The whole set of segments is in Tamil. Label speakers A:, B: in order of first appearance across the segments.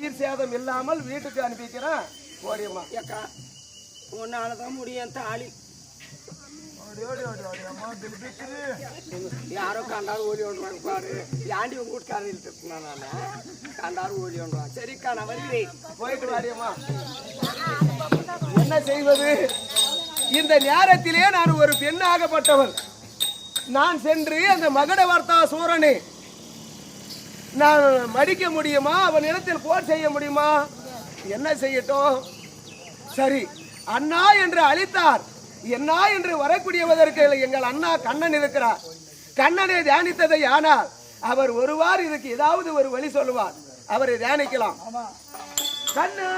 A: உயிர் சேதம் இல்லாமல் வீட்டுக்கு அனுப்பிக்கிறேன். ஓடியம்மா
B: ஏக்கா உன்னால தான் முடியும் தாலி. யாரோ கண்டாரு ஓடி ஒன்றாங்க பாரு. ஏண்டி உங்க வீட்டுக்காரர் இழுத்துனா நான்? கண்டாரு ஓடி ஒன்றான் சரிக்கா நான் வருகிறேன்.
A: போயிட்டு வாடியம்மா என்ன செய்வது? இந்த நேரத்திலே நான் ஒரு பெண்ணாகப்பட்டவன் நான் சென்று அந்த மகட வார்த்தா சூரனை நான் மடிக்க முடியுமா? அவன் இடத்தில் போர் செய்ய முடியுமா? என்ன செய்யட்டும்? சரி அண்ணா என்று அழைத்தார். என்ன என்று வரக்கூடியவதற்கு எங்கள் அண்ணா கண்ணன் இருக்கிறார். கண்ணனை தியானித்ததை ஆனால் அவர் ஒருவார் இதுக்கு ஏதாவது ஒரு வழி சொல்லுவார். அவரை தியானிக்கலாம். கண்ணா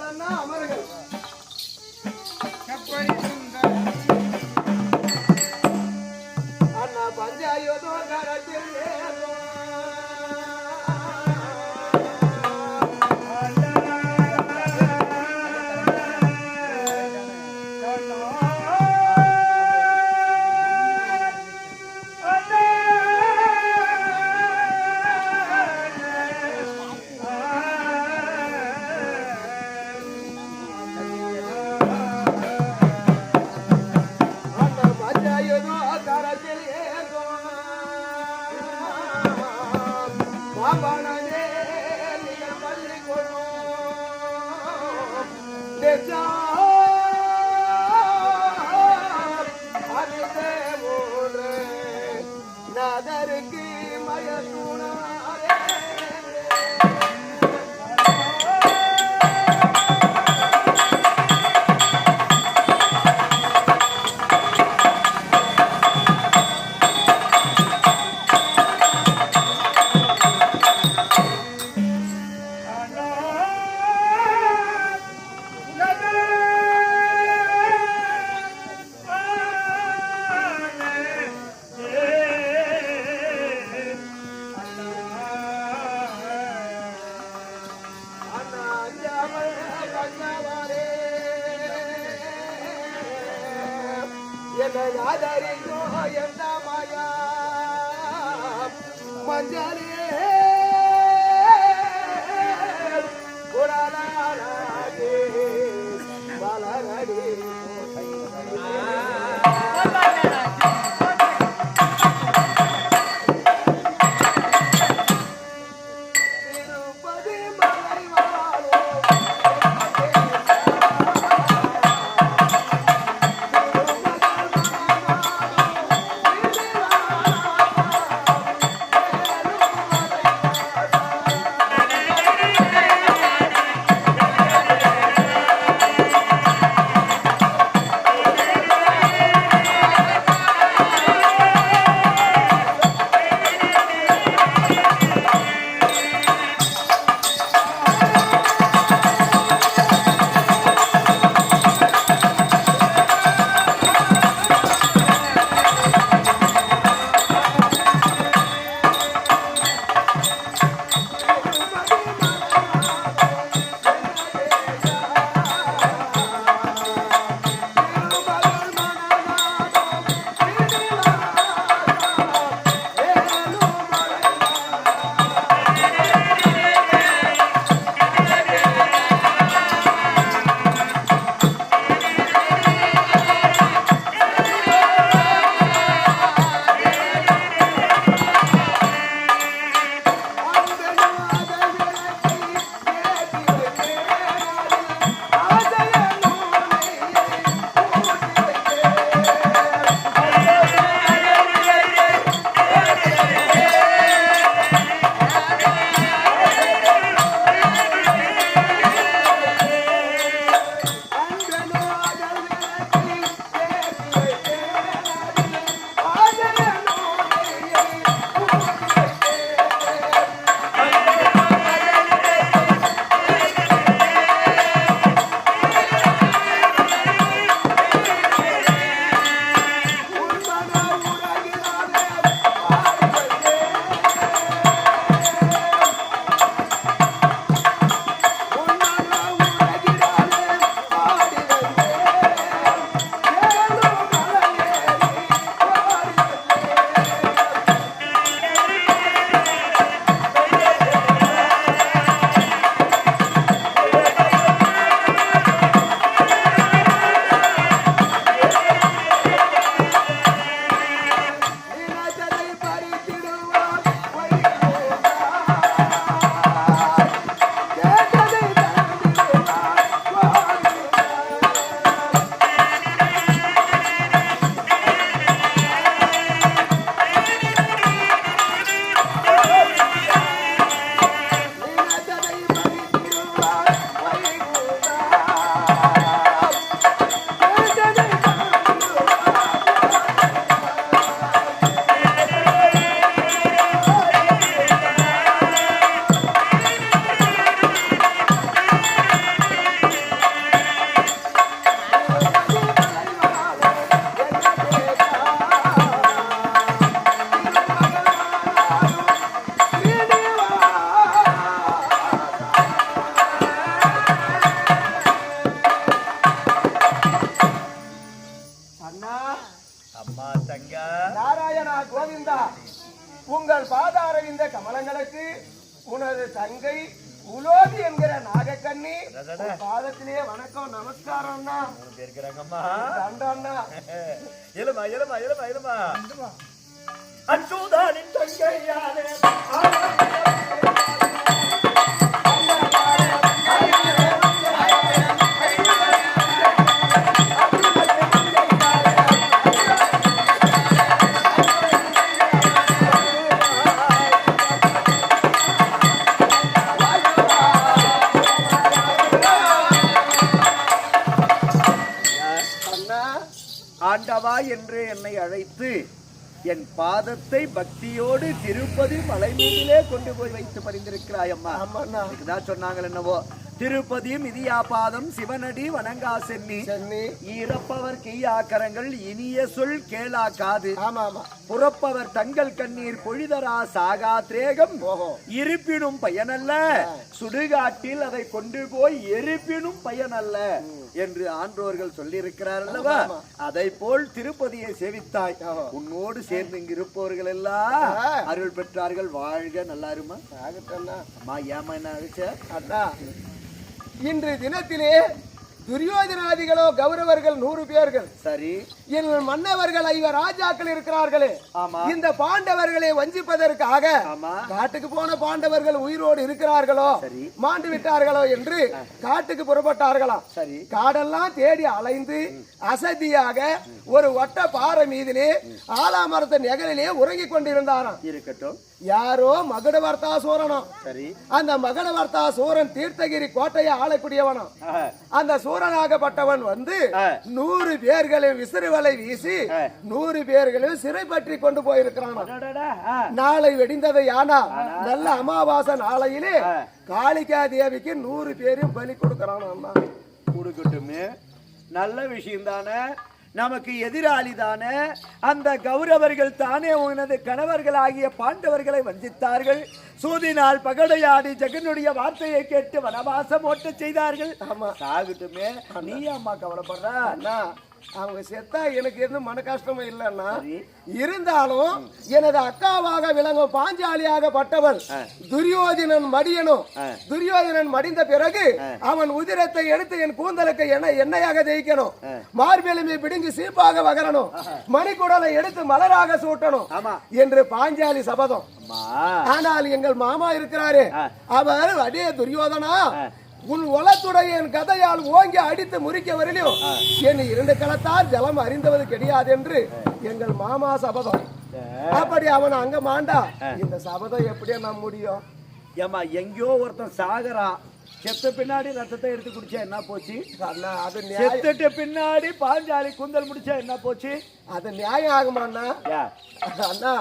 A: அமருகள் அண்ணா
C: రాజాలే. பாதத்தை பக்தியோடு திருப்பதி மலை மீதிலே கொண்டு போய் வைத்து பறிந்திருக்கிறாய் அம்மா. இதுதான் சொன்னாங்க என்னவோ. திருப்பதி மிதியா பாதம் சிவனடி வணங்கா சென்னி.
A: சென்னி.
C: ஈரப்பவர் கீயாக்கரங்கள் இனிய சொல் கேளா காது புறப்பவர் தங்கள் கண்ணீர் பொழிதரா சாகா திரேகம். இருப்பினும் பயனல்ல. சுடுகாட்டில் அதை கொண்டு போய் எரிப்பினும் பயனல்ல என்று ஆன்றோர்கள் சொல்லியிருக்கிறார் அல்லவா? அதை போல் திருப்பதியை சேவித்தாய். உன்னோடு சேர்ந்து இங்கு இருப்பவர்கள் எல்லாம் அருள் பெற்றார்கள். வாழ்க நல்லா இருமா? அம்மா ஏமா என்ன
A: அண்ணா இன்று தினத்திலே துரியோதனாதிகளோ கௌரவர்கள் நூறு பேர்கள்.
C: சரி.
A: என் மன்னவர்கள் ஐவர் ராஜாக்கள் இருக்கிறார்களே. இந்த பாண்டவர்களை வஞ்சிப்பதற்காக காட்டுக்கு போன பாண்டவர்கள் உயிரோடு இருக்கிறார்களோ. மாண்டு விட்டார்களோ என்று காட்டுக்கு புறப்பட்டார்களாம்
C: சரி.
A: காடெல்லாம் தேடி அலைந்து அசதியாக ஒரு வட்ட பாறை மீதிலே ஆலாமரத்த நெகலிலே உறங்கிக் கொண்டிருந்தாராம்.
C: இருக்கட்டும்.
A: யாரோ மகுடவர்த்தா சூரனம்
C: சரி.
A: அந்த மகடவர்த்தா சூரன் தீர்த்தகிரி கோட்டையை ஆளக்கூடியவனம். அந்த சூரனாகப்பட்டவன் வந்து. நூறு பேர்களையும் விசிறுவலை வீசி. நூறு பேர்களையும் சிறை பற்றி கொண்டு போயிருக்கிறான். நாளை வெடிந்தது யானா நல்ல அமாவாசை நாளையிலே. காளிகா தேவிக்கு நூறு பேரையும் பலி கொடுக்கறான்
C: கொடுக்கட்டுமே நல்ல விஷயம் தானே நமக்கு எதிராளி தானே அந்த கௌரவர்கள் தானே உனது கணவர்கள் ஆகிய பாண்டவர்களை வஞ்சித்தார்கள். சூதினால் பகடையாடி ஜெகனுடைய வார்த்தையை கேட்டு வனவாசம் ஓட்ட செய்தார்கள்.
A: ஆமா.
C: சாகட்டுமே. நீ அம்மா கவலைப்படுற?
A: அவங்க செத்தா எனக்கு எதுவும் மன கஷ்டமும் இல்லைன்னா. இருந்தாலும் எனது அக்காவாக விளங்கும் பாஞ்சாலியாக பட்டவள் துரியோதனன் மடியனும் துரியோதனன் மடிந்த பிறகு அவன் உதிரத்தை எடுத்து என் கூந்தலுக்கு எண்ணெய் எண்ணெயாக தேய்க்கணும். மார்பெலுமை பிடுங்கி சீப்பாக வகரணும். மணிக்குடலை எடுத்து மலராக சூட்டணும் என்று பாஞ்சாலி சபதம். ஆனால் எங்கள் மாமா இருக்கிறாரு. அவர் அடே துரியோதனா உன் ஒலத்துடைய என் கதையால் ஓங்கி அடித்து முறிக்க வரையிலும் என் இரண்டு களத்தால் ஜலம் அறிந்தவது கிடையாது என்று எங்கள் மாமா சபதம். அப்படி அவன் அங்க மாண்டா. இந்த சபதம் எப்படியா நம்ப முடியும்?
C: ஏம்மா எங்கேயோ ஒருத்தன் சாகறான் செத்த பின்னாடி ரத்தத்தை எடுத்து குடிச்சா என்ன போச்சு?
A: அது
C: செத்துட்ட பின்னாடி பாஞ்சாலி குந்தல் முடிச்சா என்ன போச்சு?
A: அது நியாயம் ஆகுமாண்ணா அண்ணா?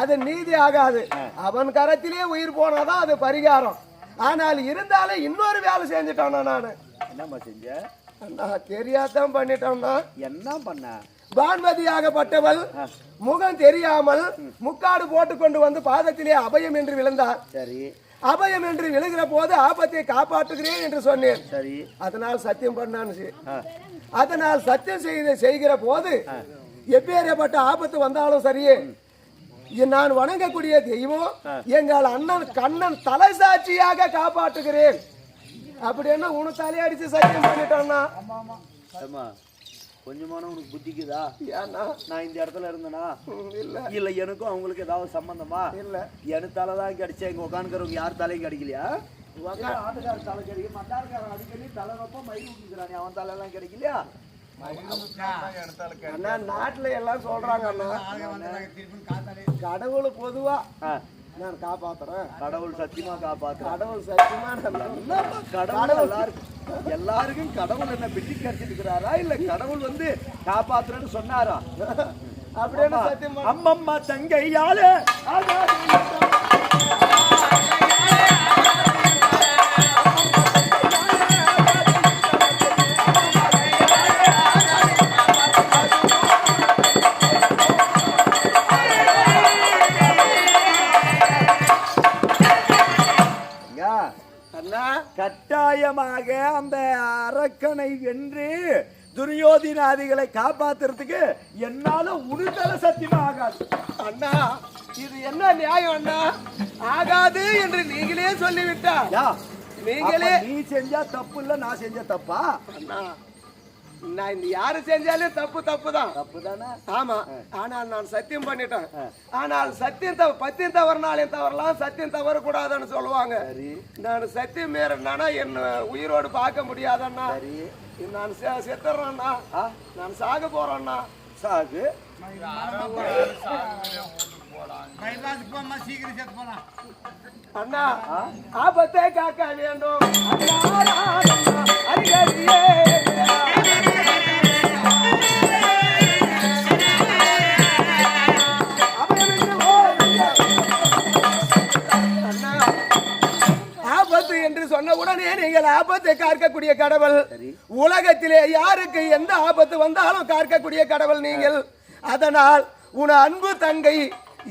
A: அது நீதி ஆகாது. அவன் கரத்திலே உயிர் போனாதான் அது பரிகாரம். ஆனால் இருந்தாலும் இன்னொரு வேலை செஞ்சுட்டானா நானு.
C: என்னம்மா செஞ்ச?
A: அண்ணா தெரியாதான் பண்ணிட்டோம்னா
C: என்ன பண்ண?
A: வான்மதியாகப்பட்டவள் முகம் தெரியாமல் முக்காடு போட்டுக் கொண்டு வந்து பாதத்திலே அபயம் என்று விழுந்தார்
C: சரி.
A: அபயம் என்று விழுகிற போது ஆபத்தை காப்பாற்றுகிறேன் என்று சொன்னேன்.
C: சரி.
A: அதனால் சத்தியம் பண்ணான்னு. அதனால் சத்தியம் செய்து செய்கிற போது எப்பேறப்பட்ட ஆபத்து வந்தாலும் சரியே. நான் வணங்கக்கூடிய தெய்வம் எங்கள் அண்ணன் கண்ணன் தலை சாட்சியாக காப்பாற்றுகிறேன் அப்படின்னா உன தலையடிச்சு சத்தியம் பண்ணிட்டோம்னா
C: அம்மா கொஞ்சமான உனக்கு புத்திக்குதா
A: ஏன்னா?
C: நான் இந்த இடத்துல இருந்தேனா?
A: இல்ல.
C: இல்ல எனக்கும் அவங்களுக்கு ஏதாவது சம்பந்தமா?
A: இல்ல.
C: என் தலை தான் கிடைச்சா இங்க உட்காந்துக்கிறவங்க யார் தலையும் கிடைக்கலையா? ஆட்டுக்கார தலை கிடைக்கும் மட்டாருக்காரன் அடிக்கடி தலை வைப்ப மயில் அவன் தலை எல்லாம் கிடைக்கலையா?
A: அண்ணா நாட்டுல எல்லாம் சொல்றாங்க அண்ணா. கடவுள் பொதுவா. நான் காப்பாத்துறேன்.
C: கடவுள் சத்தியமா காப்பாத்து
A: கடவுள் சத்தியமா
C: கடவுள் எல்லாருக்கும் எல்லாருக்கும் கடவுள் என்ன பிடி கடிச்சிட்டு இருக்கிறாரா? இல்ல கடவுள் வந்து காப்பாத்துறேன்னு சொன்னாரா?
A: அப்படின்னு
C: அம்மம்மா தங்கையாலே கட்டாயமாக அந்த அரக்கனை வென்று துரியோதினாதிகளை காப்பாத்துறதுக்கு என்னால உடுதல சத்தியமா ஆகாது.
A: அண்ணா இது என்ன நியாயம் அண்ணா? ஆகாது என்று நீங்களே சொல்லிவிட்டார்
C: யா
A: நீங்களே
C: நீ செஞ்சா தப்பு இல்ல நான் செஞ்ச தப்பா?
A: அண்ணா நான் இந்த யாரு செஞ்சாலும் தப்பு தப்பு தான்
C: தப்பு தானே
A: ஆமா ஆனால் நான் சத்தியம் பண்ணிட்டேன். ஆனால் சத்தியம் தவ பத்தியம் தவறுனாலே தவறலாம் சத்தியம் தவறக்கூடாதுன்னு சொல்லுவாங்க.
C: சரி.
A: நான் சத்தியம் மீறினானா என் உயிரோடு பார்க்க முடியாதண்ணா. நான் செத்துறேன்னா நான் சாக போறேன்னா.
C: சாகு.
A: அண்ணா ஆபத்தை காக்க வேண்டும். அண்ணா, சொன்ன உடனே நீங்கள் ஆபத்தை காக்கக்கூடிய கடவுள். உலகத்திலே யாருக்கு எந்த ஆபத்து வந்தாலும் காக்கக்கூடிய கடவுள் நீங்கள். அதனால் உன் அன்பு தங்கை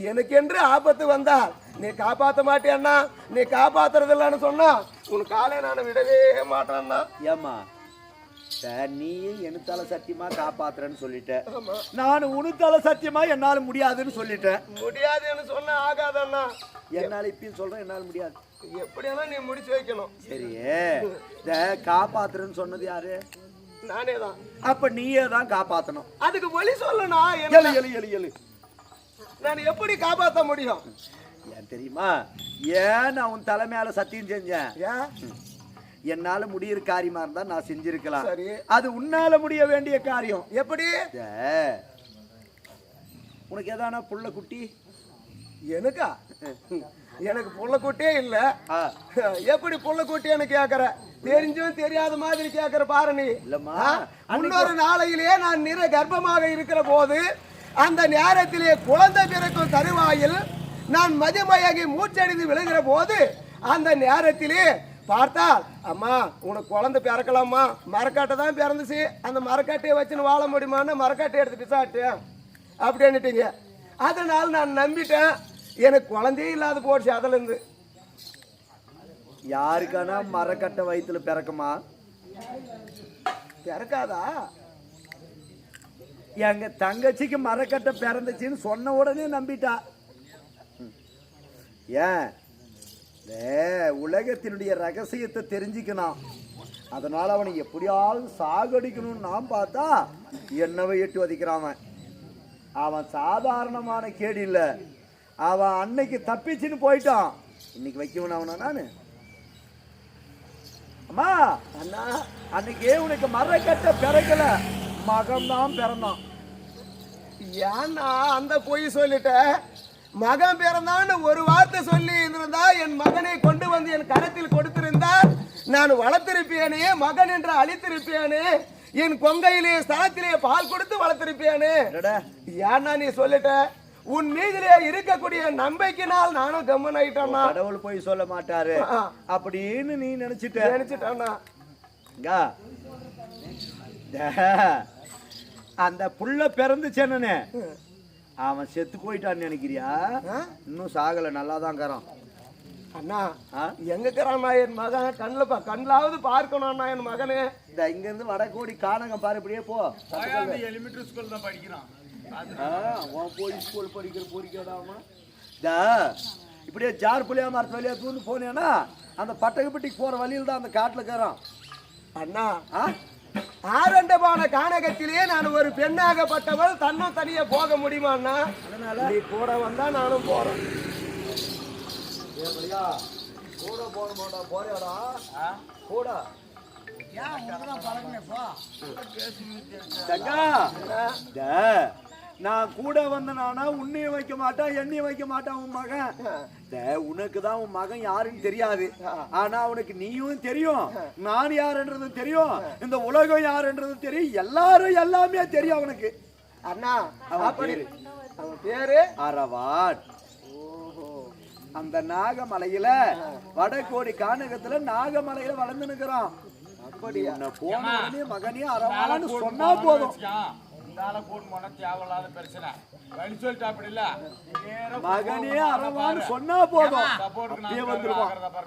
A: எனக்கென்று ஆபத்து வந்தால் நீ காப்பாத்த மாட்டேன்னா நீ காப்பாத்துறது இல்லைன்னு சொன்னா உன் காலை நான் விடவே மாட்டேன்னா
C: ஏமா நீயே எனத்தால சத்தியமா காப்பாத்துறேன்னு சொல்லிட்ட. நான் உனத்தால சத்தியமா என்னால முடியாதுன்னு சொல்லிட்டேன்.
A: முடியாதுன்னு சொன்னா ஆகாதண்ணா
C: என்னால இப்பயும் சொல்றேன் என்னால முடியாது.
A: எப்படியானா நீ முடிச்சு வைக்கணும்?
C: சரி இத காப்பாத்துறேன்னு சொன்னது யாரு?
A: நானே தான்
C: அப்ப நீயே தான் காப்பாத்தணும்.
A: அதுக்கு வழி சொல்லணும் என்ன-
C: எழு எழு எழு
A: நான் எப்படி காப்பாத்த முடியும்?
C: ஏன் தெரியுமா? ஏன் நான் உன் தலை மேல சத்தியம் செஞ்சேன்?
A: ஏன்?
C: என்னால முடியிற காரியமா இருந்தா நான் செஞ்சிருக்கலாம்.
A: சரி.
C: அது உன்னால முடிய வேண்டிய காரியம்.
A: எப்படி?
C: உனக்கு எதானா புள்ள குட்டி?
A: எனக்கா? எனக்கு புள்ள குட்டியே இல்ல. எப்படி புள்ள குட்டின்னு கேக்குற? தெரிஞ்சும் தெரியாத மாதிரி கேக்குற பாரு நீ.
C: இல்லம்மா.
A: ஆ? முன்னொரு நாளையிலே நான் நிற கர்ப்பமாக இருக்கிற போது அந்த நேரத்திலே குழந்தை பிறக்கும் தருவாயில் நான் மதிமயகி மூச்சடிந்து விழுகிற போது அந்த நேரத்திலே பார்த்தால் அம்மா உனக்கு குழந்தை பிறக்கலாமா? மரக்காட்டை தான் பிறந்துச்சு. அந்த மரக்காட்டையை வச்சுன்னு வாழ முடியுமான்னு மரக்காட்டை எடுத்துட்டு சாப்பிட்டேன் அப்படின்னுட்டீங்க. அதனால் நான் நம்பிட்டேன். எனக்கு குழந்தையே இல்லாத போச்சு அதுல இருந்து
C: யாருக்கானா மரக்கட்டை வயித்துல பிறக்குமா?
A: பிறக்காதா?
C: எங்க தங்கச்சிக்கு மரக்கட்டை பிறந்துச்சுன்னு சொன்ன உடனே நம்பிட்டா. ஏன்? ஏ உலகத்தினுடைய ரகசியத்தை தெரிஞ்சுக்கணும். அதனால அவனை எப்படியாவது சாகடிக்கணும்னு நான் பார்த்தா என்னவை எட்டு வதிக்கிறான் அவன் சாதாரணமான கேடு இல்ல. அவன் அன்னைக்கு தப்பிச்சுன்னு போயிட்டான். இன்னைக்கு வைக்கணும் அவனா நானு? அம்மா
A: அண்ணா.
C: அன்னைக்கு உனக்கு மரக்கட்டை பிறக்கல. மகன் தான் பிறந்தான்.
A: ஏன்னா அந்த பொய் சொல்லிட்ட. மகன் பிறந்தான்னு ஒரு வார்த்தை சொல்லி இருந்திருந்தா என் மகனை கொண்டு வந்து என் கரத்தில் கொடுத்திருந்தால் நான் வளர்த்திருப்பேனே மகன் என்று அழித்திருப்பேனே என் கொங்கையிலே ஸ்தலத்திலே பால் கொடுத்து வளர்த்திருப்பேனே. ஏன்னா நீ சொல்லிட்ட. உன் மீதிலே இருக்கக்கூடிய நம்பிக்கையினால் நானும் கம்மன் ஆயிட்டேன்னா
C: கடவுள் போய் சொல்ல மாட்டாரு. அப்படின்னு நீ நினைச்சிட்ட. டே, அந்த புள்ள பிறந்துச்சேனே அவன் செத்து போயிட்டான்னு நினைக்கிறியா?
A: ஆ?
C: இன்னும் சாகல நல்லா தான் கறான்
A: அண்ணா
C: ஆ?
A: எங்க இருக்கிறான்னா என் மகன்? கண்ணில் பா கண்ணிலாவது பார்க்கணும்னா என் மகனே.
C: இந்த இங்க இருந்து வடகோடி காணகம் பாரு இப்படியே போ.
D: எலிமெண்ட்ரி ஸ்கூல் தான் படிக்கிறான்.
C: அவன் போய் ஸ்கூல் படிக்கிற பொறிக்காடாமா இப்படியே ஜார் புளியா மரத்து வழியா தூந்து போனேன்னா அந்த பட்டகப்பட்டிக்கு போற வழியில் தான் அந்த காட்டுல இருக்கிறான்
A: அண்ணா ஆரண்டமான கானகத்திலே நான் ஒரு பெண்ணாகப்பட்டவள் தன்னும் தனியே போக முடியுமாண்ணா
C: அதனால?
A: நீ கூட வந்தா நானும் போறேன்.
C: கூட போகணுமாடா போறியாடா? கூட. தங்கா டே, நான் கூட வந்தனானா உன்னையும் வைக்க மாட்டான் என்னையும் வைக்க மாட்டான் உன் மகன். டே, உனக்கு தான் உன் மகன் யாருன்னு தெரியாது. ஆனா அவனுக்கு நீயும் தெரியும் நான் யாருன்றதும் தெரியும் இந்த உலகம் யாருன்றதும் தெரியும் எல்லாரும் எல்லாமே தெரியும் அவனுக்கு.
A: அண்ணா
C: அவன்
A: அப்படி
C: பேரு?
A: அவன் பேரு?
C: அரவான் அந்த நாகமலையில வடகோடி கானகத்துல நாகமலையில வளர்ந்து நிக்கிறான்
A: அப்படியா?
C: உன்னை போன உடனே மகனே அரவான்னு சொன்னா போதும்.
D: ஆளை கூட்டு போனா தேவையில்லாத பிரச்சனை. வழி சொல்லிட்டு அப்படி இல்ல.
C: மகனே அரவான்னு சொன்னா போதும்.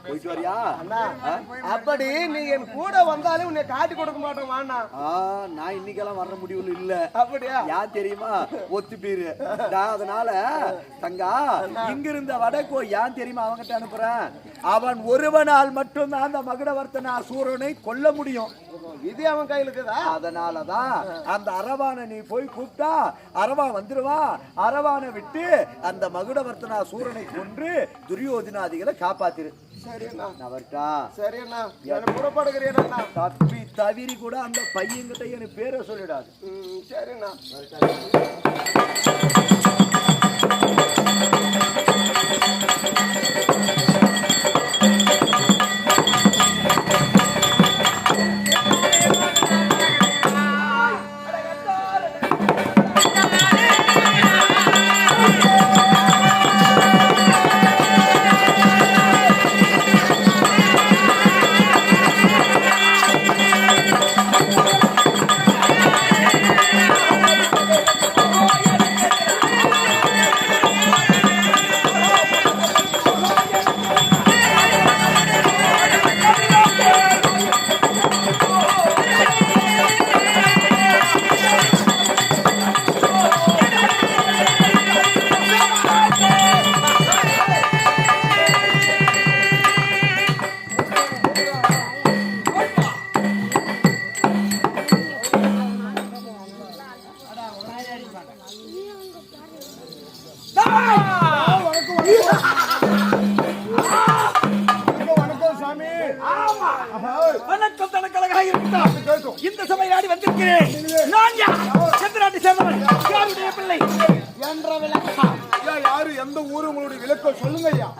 C: போயிட்டு வரியா?
A: அண்ணா அப்படி நீ என் கூட வந்தாலே உன்னை காட்டி கொடுக்க மாட்டேன் வாண்ணா.
C: ஆ, நான் இன்னைக்கெல்லாம் வர முடிவுல இல்ல.
A: அப்படியா?
C: யார் தெரியுமா? ஒத்து பேரு நான் அதனால தங்கா இங்க இருந்த வடக்கோ ஏன் தெரியுமா அவங்கிட்ட அனுப்புறேன்? அவன் ஒருவனால் மட்டும்தான் அந்த மகுடவர்த்தன சூரனை கொல்ல முடியும்.
A: இது அவன் கையில இருக்குதா?
C: அதனாலதான் அந்த அரவானை நீ போய் கூப்பிட்டா அரவான் வந்துருவா. அரவானை விட்டு அந்த மகுடவர்த்தனா சூரனை கொன்று துரியோதனாதிகளை காப்பாத்திரு.
A: சரியண்ணா
C: நவர்ட்டா
A: சரியண்ணா நான் புறப்படுகிறேன் அண்ணா
C: தப்பி தவிரி கூட அந்த பையன்கிட்ட எனக்கு பேரை சொல்லிடாது.
A: சரிண்ணா.
B: வணக்கம் தனக்கழகாக இருக்கட்டும் இந்த சபையாடி வந்திருக்கிறேன். நான் யார்? எந்த நாட்டை சேர்ந்தவன் யாருடைய பிள்ளை? என்ற விளக்கம்.
E: யாரு? எந்த ஊரு? உங்களுடைய விளக்கம் சொல்லுங்க ஐயா.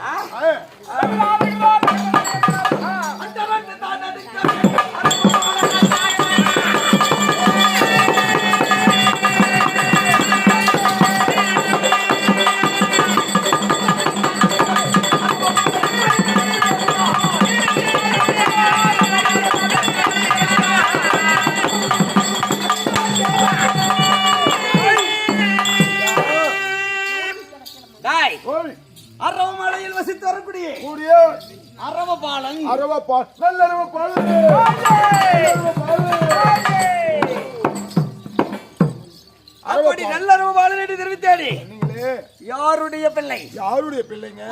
B: யாருடைய பிள்ளை?
E: யாருடைய பிள்ளைங்க?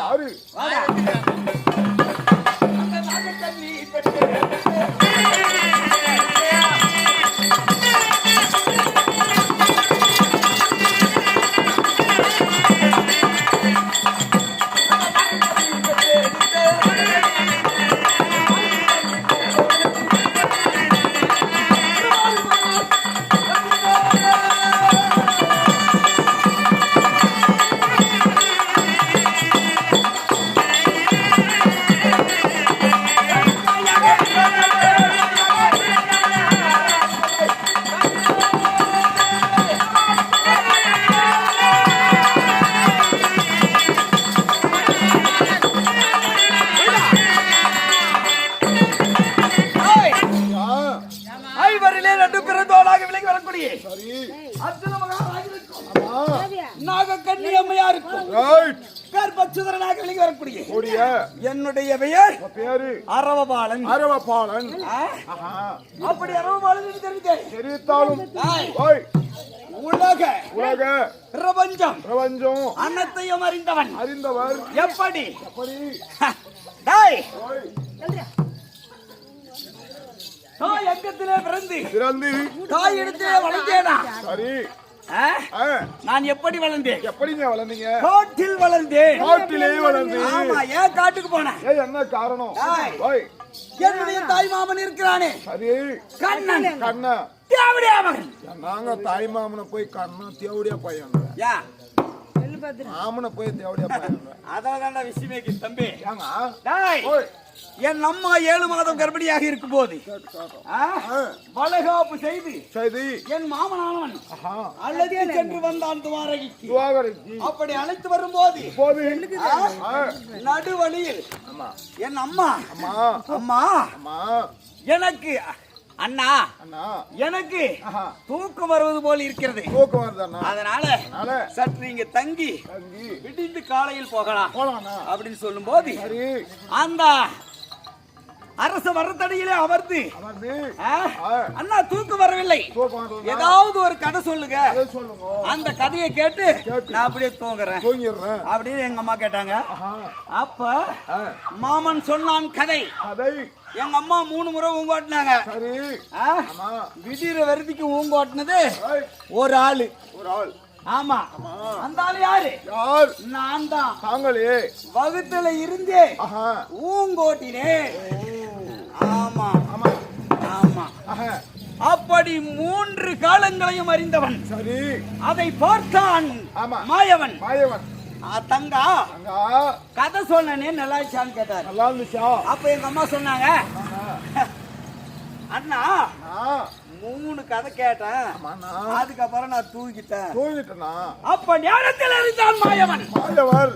E: யாரு?
B: அப்படி என்று தெரிவித்தேன்
E: தெரிவித்தாலும்.
B: உலக
E: உலக.
B: பிரபஞ்சம்.
E: பிரபஞ்சம்.
B: அனைத்தையும் அறிந்தவன்.
E: அறிந்தவர்.
B: எப்படி?
E: எப்படி?
B: டேய். தாய் அங்கத்திலே பிறந்து
E: பிறந்து.
B: தாய் இடத்திலே வளர்ந்தேனா?
E: சரி.
B: நான் எப்படி வளர்ந்தேன்?
E: எப்படிங்க வளர்ந்தீங்க?
B: காட்டில் வளர்ந்தேன்.
E: காட்டிலே வளர்ந்து
B: ஆமா ஏன் காட்டுக்கு போனேன்?
E: ஏய் என்ன காரணம்?
B: என்னுடைய தாய் மாமன் இருக்கிறானே.
E: சரி
B: கண்ணன்.
E: கண்ணா.
B: தேவடியா மகன்.
E: நாங்க தாய் மாமனை போய் கண்ணா தேவடியா பையன்
B: யா
E: மாமனை போய் தேவடியா பையன்
B: அதான் விஷயமே இருக்கு, தம்பி.
E: ஏங்க
B: டேய் என் அம்மா ஏழு மாதம் கர்ப்பிணியாக இருக்கும் போது வளகாப்பு செய்து
E: சரி
B: என் மாமனானவன் அழைத்து சென்று வந்தான் துவாரகிக்கு. அப்படி அழைத்து வரும்போது நடுவழியில்
E: ஆமா
B: என் அம்மா
E: அம்மா.
B: அம்மா
E: அம்மா.
B: எனக்கு அண்ணா
E: அண்ணா.
B: எனக்கு. தூக்கம் வருவது போல் இருக்கிறது.
E: தூக்கம் வருதண்ணா.
B: அதனால
E: அதனால
B: சற்று இங்க தங்கி விடிந்து காலையில் போகலாம் அப்படின்னு சொல்லும் போது அந்த அரச மரத்தடியிலே அமர்ந்து அண்ணா தூக்கம் வரவில்லை. ஏதாவது ஒரு கதை சொல்லுங்க. அந்த கதையை கேட்டு. நான் அப்படியே தூங்குறேன். அப்படின்னு எங்க அம்மா கேட்டாங்க. அப்ப மாமன் சொன்னான் கதை. எங்க அம்மா மூணு முறை ஊங்கோட்டினாங்க
E: சரி.
B: ஆ?
E: ஆமா.
B: விடிற வரைக்கும் ஊங்கோட்டினது ஒரு ஆளு.
E: ஒரு ஆள்.
B: ஆமா. அந்த ஆளு யாரு?
E: யார்?
B: நான் தான்.
E: தாங்களே.
B: வகுத்துல இருந்தே ஊங்கோட்டினே ஆமா.
E: ஆமா.
B: ஆமா. அப்படி மூன்று காலங்களையும் அறிந்தவன்.
E: சரி.
B: அதை பார்த்தான். மாயவன்.
E: மாயவன்.
B: தங்கா. கதை சொன்னனே நல்லா இருந்துச்சான்னு கேட்டார்.
E: நல்லா இருந்துச்சா?
B: அப்ப எங்க அம்மா சொன்னாங்க. அண்ணா மூணு கதை கேட்டேன். அதுக்கப்புறம் நான் தூங்கிட்டேன்.
E: தூங்கிட்டனா
B: அப்ப நேரத்தில் அறிந்தான் மாயவன்.
E: மாயவர்.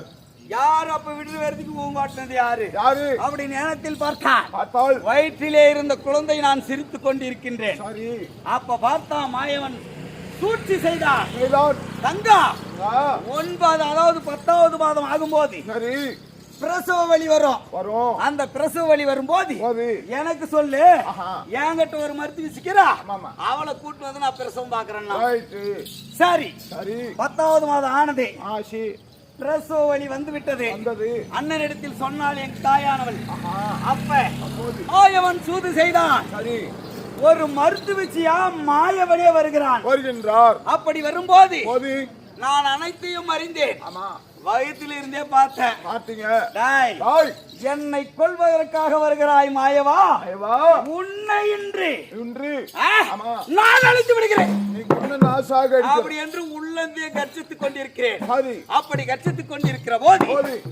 B: யார் அப்ப விடுதலை வரதுக்கு ஊங்காட்டினது யாரு?
E: யாரு?
B: அப்படி நேரத்தில்
E: பார்த்தால்.
B: வயிற்றிலே இருந்த குழந்தை நான் சிரித்துக் கொண்டிருக்கின்றேன்.
E: சரி.
B: அப்ப பார்த்தான் மாயவன் சூழ்ச்சி
E: நீதான்
B: தங்கா?
E: ஆ,
B: ஒன்பது அதாவது பத்தாவது மாதம் ஆகும்போது
E: சரி.
B: பிரசவ வலி வரும்.
E: வரும்.
B: அந்த பிரசவ வலி வரும்போது
E: போது.
B: எனக்கு சொல்லு. என்கிட்ட ஒரு மருத்துவ சிக்கிறா. அவளை கூட்டு வந்து நான் பிரசவம் பாக்குறேன்னா சரி.
E: சரி.
B: பத்தாவது மாதம் ஆனது.
E: ஆசி
B: பிரசவ வலி வந்து விட்டது.
E: வந்தது.
B: அண்ணனிடத்தில் சொன்னால் என் தாயானவள். அப்ப மாயவன் சூது செய்தான்.
E: சரி.
B: ஒரு மருத்துவச்சியா மாயவனே வருகிறான்.
E: வருகின்றார்.
B: அப்படி வரும்போது
E: போது.
B: நான் அனைத்தையும் அறிந்தேன்.
E: ஆமா.
B: வயிற்றில் இருந்தே பார்த்தேன்
E: தாய்
B: என்னை கொல்வதற்காக வருகிறாய் மாயவா? உன்னை இன்று.
E: இன்று.
B: நான் அழித்து விடுகிறேன். அப்படி என்று உள்ளந்தே கர்ச்சித்துக் கொண்டிருக்கிறேன். அப்படி கர்ச்சித்துக் கொண்டிருக்கிற போது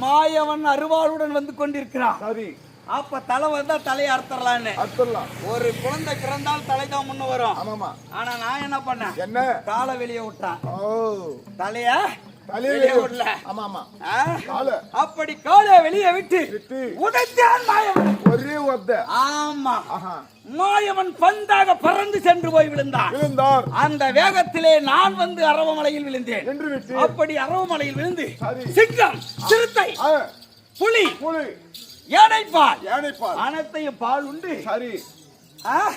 B: மாயவன் அருவாளுடன் வந்து கொண்டிருக்கிறான்.
E: சரி.
B: அப்ப தலை வந்தா தலையை அறுத்தரலான்னு
E: அத்துடலாம்
B: ஒரு குழந்தை பிறந்தால் தலை தான் முன்ன வரும்.
E: ஆமாமா
B: ஆனா நான் என்ன பண்ணேன்?
E: என்ன?
B: காலை வெளியே விட்டான்.
E: ஓ.
B: தலைய
E: தலையில
B: வெளியே விடல.
E: ஆமா ஆமா? கால.
B: அப்படி காலை வெளியே விட்டு உதைத்தான் மாயவன்.
E: ஒரே ஒத்த.
B: ஆமா. மாயவன் பந்தாக பறந்து சென்று போய் விழுந்தான்.
E: விழுந்தார்.
B: அந்த வேகத்திலே நான் வந்து அரவமலையில் விழுந்தேன். அப்படி அரவமலையில் விழுந்து. சிங்கம் சிறுத்தை
E: ஆ,
B: புலி.
E: புலி
B: யானைப்பால்
E: யானைப்பால்
B: அனைத்தையும் பால் உண்டு.
E: சரி?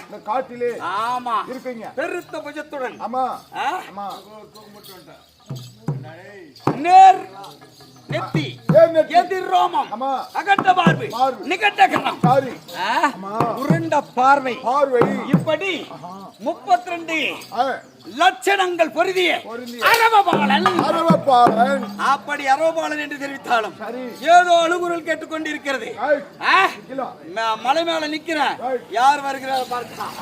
E: இந்த காட்டிலே
B: ஆமா.
E: இருக்கீங்க.
B: பெருத்த புஜத்துடன்.
E: ஆமா? ஆமா.
B: நேர் நெத்தி.
E: ஏன்?
B: எதிர் ரோமம். அகட்ட பார்வை.
E: பார்வை.
B: நிகட்ட கரம் உருண்ட பார்வை.
E: பார்வை.
B: இப்படி முப்பத்தி ரெண்டு லட்சணங்கள் பொருதிய. அரவபாலன்.
E: அரவப்பாளன்
B: அப்படி அரவபாலன் என்று தெரிவித்தாலும் ஏதோ அழுகுரல் கேட்டுக்கொண்டிருக்கிறது. மலை மேல நிக்கிறேன். யார் வருகிறார் பார்க்கலாம்.